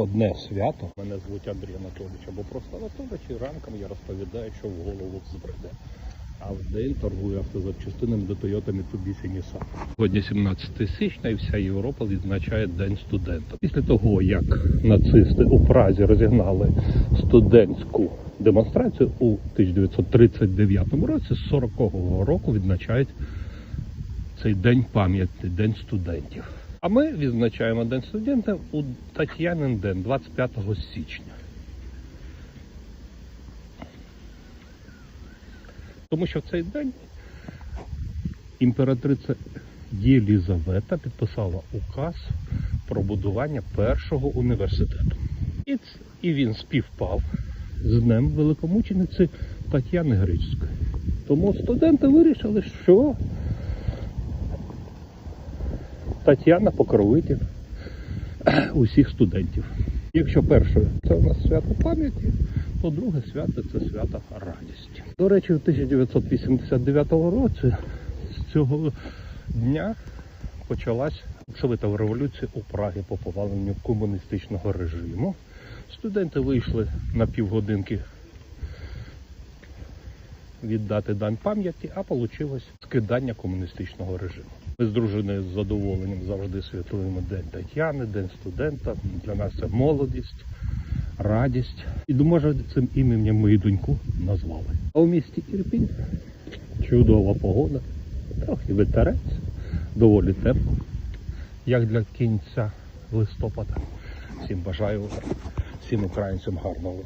Одне свято. Мене звуть Андрій Анатолійович або просто Анатолійович, і ранком я розповідаю, що в голову збреде. А в день торгую автозапчастинами до Toyota Mitsubishi Nissan. Сьогодні 17 січня і вся Європа відзначає День студента. Після того, як нацисти у Празі розігнали студентську демонстрацію у 1939 році, з 40-го року відзначають цей день пам'яті, День студентів. А ми відзначаємо День студента у Тетянин день, 25 січня. Тому що в цей день імператриця Єлізавета підписала указ про будування першого університету. І, він співпав з днем великомучениці Тетяни Грицької. Тому студенти вирішили, що Тетяна покровитель усіх студентів. Якщо перше це у нас свято пам'яті, то друге свято це свято радісті. До речі, у 1989 році з цього дня почалась Совітова революція у Прагі по поваленню комуністичного режиму. Студенти вийшли на півгодинки віддати дань пам'яті, а вийшло скидання комуністичного режиму. Ми з дружиною з задоволенням завжди святкуємо День Тетяни, День студента. Для нас це молодість, радість. І може цим іменем мою доньку назвали. А у місті Ірпінь чудова погода, трохи вітерець, доволі тепло, як для кінця листопада. Всім бажаю всім українцям гарного.